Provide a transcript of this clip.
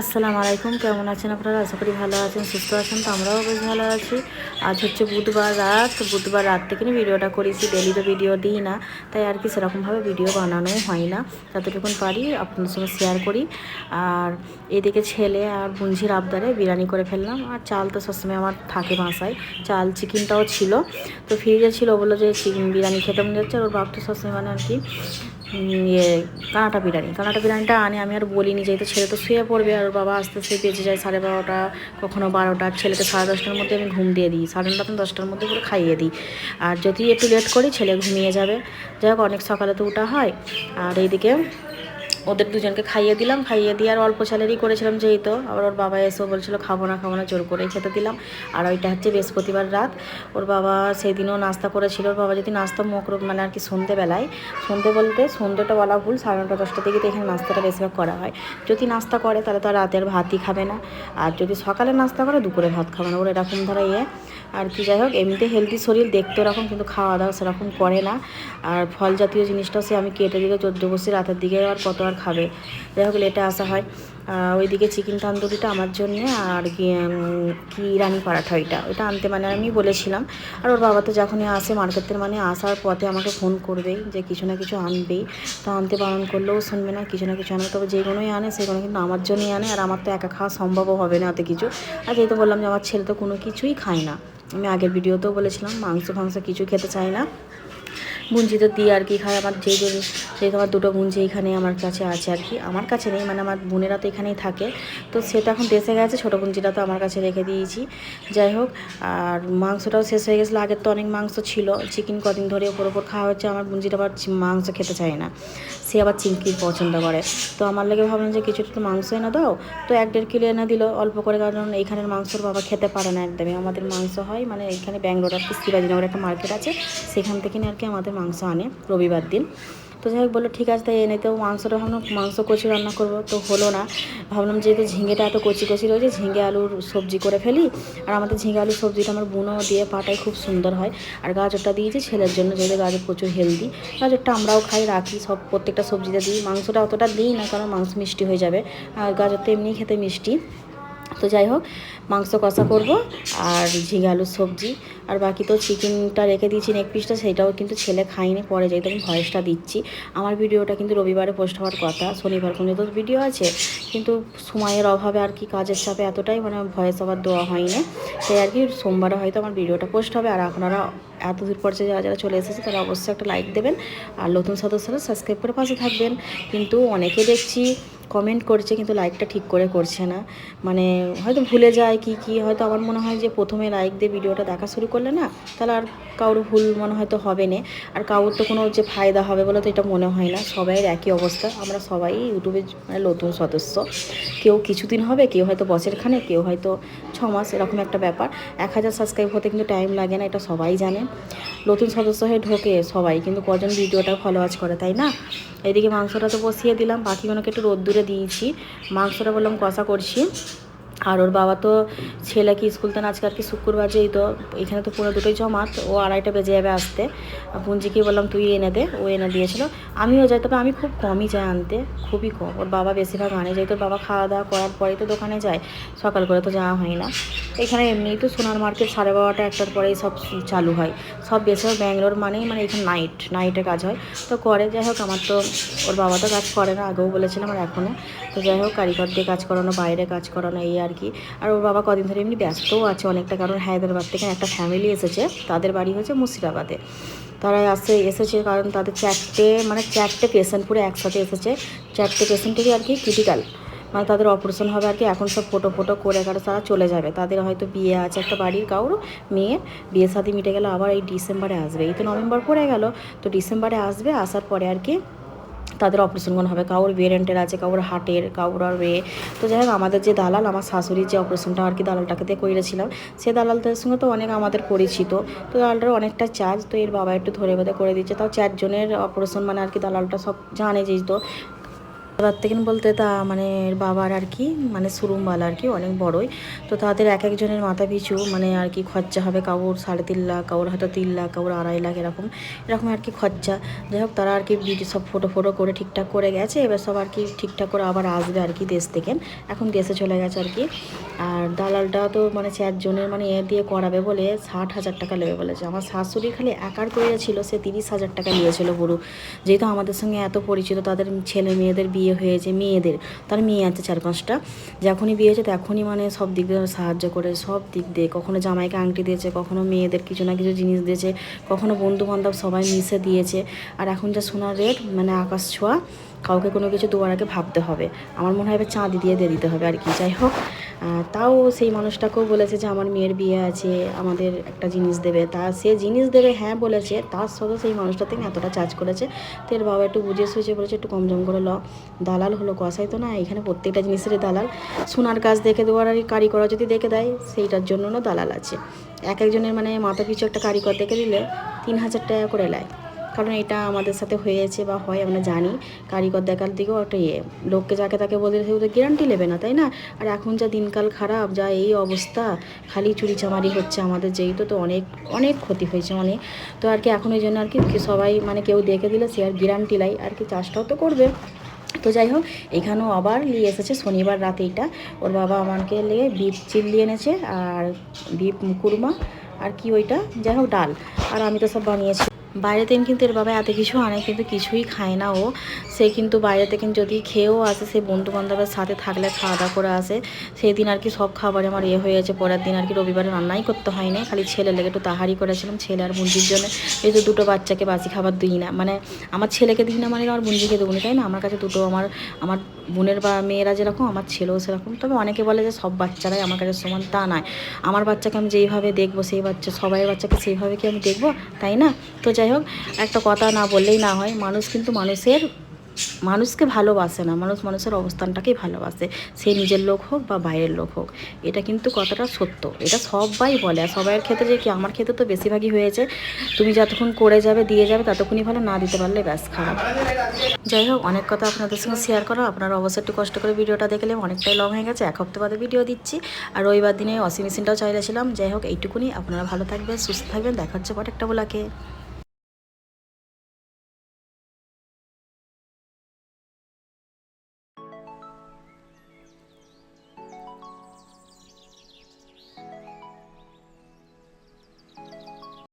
আসসালামু আলাইকুম, কেমন আছেন আপনারা? আশা করি ভালো আছেন, সুস্থ আছেন, তো আমরাও বেশ ভালো আছি। আজ হচ্ছে বুধবার রাত বুধবার রাত থেকে ভিডিওটা করেছি ডেলি তো ভিডিও দিই না, তাই আর কি সেরকমভাবে ভিডিও বানানো হয় না, যতটুকুন পারি আপনাদের সঙ্গে শেয়ার করি। আর এদিকে ছেলে আর বুঞ্জির আবদারে বিরিয়ানি করে ফেললাম, আর চাল তো সবসময় আমার থাকে বাসায়, চাল চিকেনটাও ছিল। তো ফ্রিজে ছিল বলল যে চিকেন বিরিয়ানি খেতে মনে যাচ্ছে, আর ওর বাপ তো সবসময় মানে আর কি ইয়ে কানাটা বিরিয়ানি। কানাটা বিরিয়ানিটা আনে, আমি আর বলিনি যে তো ছেলে তো শুয়ে পড়বে আর বাবা আস্তে আস্তে বেঁচে যায় সাড়ে বারোটা, কখনো বারোটা। ছেলেকে সাড়ে দশটার মধ্যে আমি ঘুম দিয়ে দিই, সাড়ে নটা দশটার মধ্যে করে খাইয়ে দিই। আর যদি একটু লেট করি, ছেলে ঘুমিয়ে যাবে। যাই হোক, অনেক সকালে তো ওটা হয়। আর এইদিকে ওদের দুজনকে খাইয়ে দিলাম, খাইয়ে দিয়ে আর অল্প স্যালারি করেছিলাম যেই তো আবার ওর বাবা এসেও বলছিল, খাব না খাব না। জোর করেই খেতে দিলাম। আর ওইটা হচ্ছে বৃহস্পতিবার রাত। ওর বাবা সেই দিনও নাস্তা করেছিল। ওর বাবা যদি নাস্তা মুখ মানে আর কি সন্ধেবেলায়, সন্ধে বলতে সন্ধ্যেটা বলা ভুল, সাড়ে নটা দশটা থেকে তো এখানে নাস্তাটা বেশিরভাগ করা হয়। যদি নাস্তা করে, তাহলে তো আর রাতে আর ভাতই খাবে না। আর যদি সকালে নাস্তা করে, দুপুরে ভাত খাবে না। ওর এরকম ধারা ইয়ে। আর কি, যাই হোক এমনিতে হেলদি শরীর দেখতে ওরকম, কিন্তু খাওয়া দাওয়া সেরকম করে না। আর ফল জাতীয় জিনিসটাও সে আমি কেটে দিলে চোদ্দ বসে রাতের দিকে আর কত আর খাবে। যাই হোক লেটে আসা হয়। ওইদিকে চিকেন তন্দুরিটা আমার জন্যে আর কি ইরানি পরাঠা ওইটা। ওইটা আনতে মানে আমি বলেছিলাম। আর ওর বাবা তো যখনই আসে মার্কেটের মানে আসার পথে আমাকে ফোন করবেই যে কিছু না কিছু আনবেই। তো আনতে বারণ করলেও শুনবে না, কিছু না কিছু আনবে। তবে যেগুলোই আনে সেগুলো কিন্তু আমার জন্যই আনে। আর আমার তো একা খাওয়া সম্ভবও হবে না অত কিছু। আর যেহেতু বললাম যে আমার ছেলে তো কোনো কিছুই খায় না। আমি আগের ভিডিওতেও বলেছিলাম, মাংস ফাংস কিছু খেতে চায় না। বুঞ্জি তো দিয়ে আর কি খায়। আমার যে যে যেহেতু আমার দুটো বুঞ্জি এখানে আমার কাছে আছে আর কি। আমার কাছে নেই মানে আমার বোনেরা তো এখানেই থাকে। তো সে তো এখন দেশে গেছে, ছোটো বুঞ্জিটা তো আমার কাছে রেখে দিয়েছি। যাই হোক, আর মাংসটাও শেষ হয়ে গেছিল। আগের তো অনেক মাংস ছিল। চিকেন কদিন ধরে ওপর ওপর খাওয়া হচ্ছে। আমার বুঞ্জিটা আবার মাংস খেতে চায় না। সে আবার চিংকি পছন্দ করে। তো আমার লাগে ভাবলাম যে কিছু একটু মাংস এনে দাও। তো এক দেড় কিলো এনে দিল অল্প করে, কারণ এইখানের মাংসর বাবা খেতে পারে না একদমই। আমাদের মাংস হয় মানে এখানে ব্যাঙ্গালোর আর কি শিবাজীনগর একটা মার্কেট আছে। সেখান থেকে নিয়ে আর কি আমাদের মাংস আনে রবিবার দিন। তো যাই হোক বলল, ঠিক আছে, তাই এনে তো মাংসটা ভাবলাম, মাংস কচি রান্না করব। তো হলো না। ভাবলাম যেহেতু ঝিঙেটা এত কচি কচি রয়েছে, ঝিঙে আলুর সবজি করে ফেলি। আর আমাদের ঝিঙে আলুর সবজিটা আমার বুনো দিয়ে পাটায় খুব সুন্দর হয়। আর গাজরটা দিয়েছি ছেলের জন্য, যেহেতু গাজর প্রচুর হেলদি গাজরটা আমরাও খাই, রাখি, সব প্রত্যেকটা সবজিতে দিই। মাংসটা অতটা দিই না, কারণ মাংস মিষ্টি হয়ে যাবে। আর গাজরটা এমনি খেতে মিষ্টি। তো যাই হোক, মাংস কষা করব আর ঝিঙে আলুর সবজি। আর বাকি তো চিকেনটা রেখে দিয়েছি নেক পিসটা সেটাও কিন্তু ছেলে খাইনি পরে যেহেতু আমি ভয়েসটা দিচ্ছি। আমার ভিডিওটা কিন্তু রবিবারে পোস্ট হওয়ার কথা, শনিবার কোনো তো ভিডিও আছে, কিন্তু সময়ের অভাবে আর কি কাজের চাপে এতটাই মানে ভয়েস আবার দেওয়া হয়নি। তাই আর কি সোমবারে হয়তো আমার ভিডিওটা পোস্ট হবে, আর আপনারা এত দূর পর্যায়ে যারা যারা চলে এসেছে, তারা অবশ্যই একটা লাইক দেবেন। আর নতুন সদস্যরা সাবস্ক্রাইব করে পাশে থাকবেন। কিন্তু অনেকে দেখছি কমেন্ট করছে কিন্তু লাইকটা ঠিক করে করছে না। মানে হয়তো ভুলে যায় কি কি, হয়তো আমার মনে হয় যে প্রথমে লাইক দিয়ে ভিডিওটা দেখা শুরু করলে না, তাহলে আর কারোর ভুল মনে হয়তো হবে না। আর কারোর তো কোনো যে ফায়দা হবে বলে তো এটা মনে হয় না। সবাই একই অবস্থা। আমরা সবাই ইউটিউবে মানে নতুন সদস্য। কেউ কিছুদিন হবে, কেউ হয়তো বছর খানে কেউ হয়তো ছ মাস এরকম একটা ব্যাপার। এক হাজার সাবস্ক্রাইব হতে কিন্তু টাইম লাগে না, এটা সবাই জানে। নতুন সদস্য হয়ে ঢোকে সবাই, কিন্তু কজন ভিডিওটা ফলোয়াজ করে, তাই না? এদিকে মাংসটা তো বসিয়ে দিলাম, বাকিগুলোকে একটু রোদ্দুরে দিয়েছি। মাংসটা বললাম কষা করছি। আর ওর বাবা তো ছেলেকে স্কুল থেকে আজকে আর কি শুক্রবার যেই তো, এখানে তো পুরো দুটোই জমাত ও আড়াইটা বেজে যাবে আসতে। পুঞ্জিকে বললাম, তুই এনে দে। ও এনে দিয়েছিল। আমিও যাই, তবে আমি খুব কমই যাই আনতে, খুবই কম। ওর বাবা বেশিরভাগ আনে, যেহেতু ওর বাবা খাওয়া দাওয়া করার পরেই তো দোকানে যায়, সকাল করে তো যাওয়া হয় না। এখানে এমনিই তো সোনার মার্কেট সাড়ে বারোটা একটার পরেই সব চালু হয়। সব বেশিরভাগ ব্যাঙ্গালোর মানেই মানে এখানে নাইট, নাইটে কাজ হয়। তো করে, যাই হোক, আমার তো ওর বাবা তো কাজ করে না, আগেও বলেছিলাম আর এখনও তো যাই হোক কারিগর দিয়ে কাজ করানো, বাইরে কাজ করানো, এই আর কি আর ওর বাবা কদিন ধরে এমনি ব্যস্তও আছে অনেকটা, কারণ হায়দ্রাবাদ থেকে একটা ফ্যামিলি এসেছে। তাদের বাড়ি হচ্ছে মুর্শিদাবাদে। তারা আসে, এসেছে কারণ তাদের চারটে মানে চারটে পেশেন্ট পুরো একসাথে এসেছে। চারটে পেশেন্টেরই আর কি ক্রিটিক্যাল মানে তাদের অপারেশন হবে আর কি এখন সব ফটো ফটো করে কারও তারা চলে যাবে। তাদের হয়তো বিয়ে আছে একটা বাড়ির কারোর মেয়ে বিয়ে সাথে মিটে গেলে আবার এই ডিসেম্বরে আসবে। এই তো নভেম্বর পড়ে গেল, তো ডিসেম্বরে আসবে, আসার পরে আর কি তাদের অপারেশনগুলো হবে। কাউর ভেরিয়েন্টের আছে, কাউর হার্টের কাউর আর ওয়ে তো যাই হোক, আমাদের যে দালাল, আমার শাশুড়ির যে অপারেশনটা আর কি দালালটাকে দিয়ে করেছিলাম, সে দালালদের সঙ্গে তো অনেক আমাদের পরিচিত। তো দালালটার অনেকটা চার্জ তো এর বাবা একটু ধরে বেঁধে করে দিচ্ছে। তাও চারজনের অপারেশন মানে আর কি দালালটা সব জানে যেত তো এবার থেকে বলতে তা মানে বাবার আর কি মানে সুরুমওয়ালা আর কি, অনেক বড়ই। তো তাদের এক একজনের মাথা পিছু মানে আর কি খরচা হবে কাউর সাড়ে তিন লাখ, কাউর হয়তো তিন লাখ, কাউর আড়াই লাখ, এরকম এরকম আর কি খরচা। যাই হোক, তারা আর কি ভিডিও সব ফটো ফটো করে ঠিকঠাক করে গেছে। এবার সব আর কি ঠিকঠাক করে আবার আসবে আর কি দেশ থেকে। এখন দেশে চলে গেছে আর কি। আর দালালটা তো মানে চারজনের মানে এ দিয়ে করাবে বলে ষাট হাজার টাকা নেবে বলেছে। আমার শাশুড়ি খালি একার করেছিল, সে তিরিশ হাজার টাকা নিয়েছিল পুরো। যেহেতু আমাদের সঙ্গে এত পরিচিত, তাদের ছেলে মেয়েদের বিয়ে হয়েছে মেয়েদের। তার মেয়ে আছে চার পাঁচটা। যখনই বিয়ে হয়েছে তখনই মানে সব দিক দিয়ে সাহায্য করে, সব দিক দিয়ে। কখনো জামাইকে আংটি দিয়েছে, কখনো মেয়েদের কিছু না কিছু জিনিস দিয়েছে, কখনো বন্ধু বান্ধব সবাই মিশে দিয়েছে। আর এখন যা সোনার রেট মানে আকাশ ছোঁয়া কাউকে কোনো কিছু দেওয়ার আগে ভাবতে হবে। আমার মনে হয় এবার চাঁদি দিয়ে দিয়ে দিতে হবে আর কি। যাই হোক তাও সেই মানুষটাকেও বলেছে যে আমার মেয়ের বিয়ে আছে, আমাদের একটা জিনিস দেবে। তা সে জিনিস দেবে হ্যাঁ বলেছে, তার সত্ত্বেও সেই মানুষটা থেকে এতটা চার্জ করেছে। তো এর বাবা একটু বুঝে সুঝে বলেছে, একটু কম জম করে ল দালাল হলো কষাই তো না, এখানে প্রত্যেকটা জিনিসেরই দালাল। সোনার কাজ দেখে দেওয়ার আর কারিগর যদি দেখে দেয়, সেইটার জন্য দালাল আছে। এক একজনের মানে মাথা পিছু একটা কারিগর দেখে দিলে তিন হাজার টাকা করে নেয়। কারণ এটা আমাদের সাথে হয়েছে বা হয়, আমরা জানি। কারিগর দেখার দিকেও একটা ইয়ে। লোককে যাকে তাকে বলে সেও তো গ্যারান্টি নেবে না, তাই না? আর এখন যা দিনকাল খারাপ, যা এই অবস্থা, খালি চুরি চামারি হচ্ছে আমাদের যেহেতু তো অনেক অনেক ক্ষতি হয়েছে, অনেক। তো আর কি এখন ওই জন্য আর কি সবাই মানে কেউ দেখে দিলে সে আর গ্যারান্টি লাই আর কি চাষটাও তো করবে। তো যাই হোক, এখানেও আবার নিয়ে এসেছে শনিবার রাতে এটা। ওর বাবা আমাকে লেগে বিফ চিল্লি এনেছে, আর বিফ কুরমা আর কি ওইটা? যাই হোক, ডাল। আর আমি তো সব বানিয়েছি। বাইরে থেকে কিন্তু এর বাবা এত কিছু আনে কিন্তু কিছুই খায় না ও। সে কিন্তু বাইরে থেকে যদি খেয়েও আসে, সে বন্ধু বান্ধবের সাথে থাকলে খাওয়া দাওয়া করে আসে। সেই দিন আর কি সব খাবারে আমার ইয়ে হয়ে গেছে। পরের দিন আর কি রবিবারে রান্নাই করতে হয়নি খালি ছেলে লেগে একটু তাহারি করেছিলাম, ছেলে আর বুঞ্জির জন্য। এই তো দুটো বাচ্চাকে বাসি খাবার দিই না। মানে আমার ছেলেকে দিই না মানে আমার বুঞ্জিকে দেবো না, তাই না? আমার কাছে দুটো আমার আমার বোনের বা মেয়েরা যেরকম, আমার ছেলেও সেরকম। তবে অনেকে বলে যে সব বাচ্চারাই আমার কাছে সমান, তা নয়। আমার বাচ্চাকে আমি যেইভাবে দেখব, সেই বাচ্চা, সবাই বাচ্চাকে সেইভাবে কি আমি দেখব? তাই না? তো যাই হোক, একটা কথা না বললেই না হয়, মানুষ কিন্তু মানুষের, মানুষকে ভালোবাসে না, মানুষ মানুষের অবস্থানটাকেই ভালোবাসে। সে নিজের লোক হোক বা বাইরের লোক হোক, এটা কিন্তু কথাটা সত্য। এটা সবাই বলে, আর সবাইয়ের ক্ষেত্রে যে কি, আমার ক্ষেত্রে তো বেশিরভাগই হয়েছে। তুমি যতক্ষণ করে যাবে, দিয়ে যাবে, ততক্ষণই ভালো, না দিতে পারলে ব্যাস, খারাপ। যাই হোক, অনেক কথা আপনাদের সঙ্গে শেয়ার করো। আপনারা অবশ্যই একটু কষ্ট করে ভিডিওটা দেখলে অনেকটাই লং হয়ে গেছে, এক হপ্তাহ বাদে ভিডিও দিচ্ছি। আর রবিবার দিনে ওয়াশিং মেশিনটাও চাইলেছিলাম যাই হোক, এইটুকুনি। আপনারা ভালো থাকবেন, সুস্থ থাকবেন। দেখা হচ্ছে পর একটা বলাকে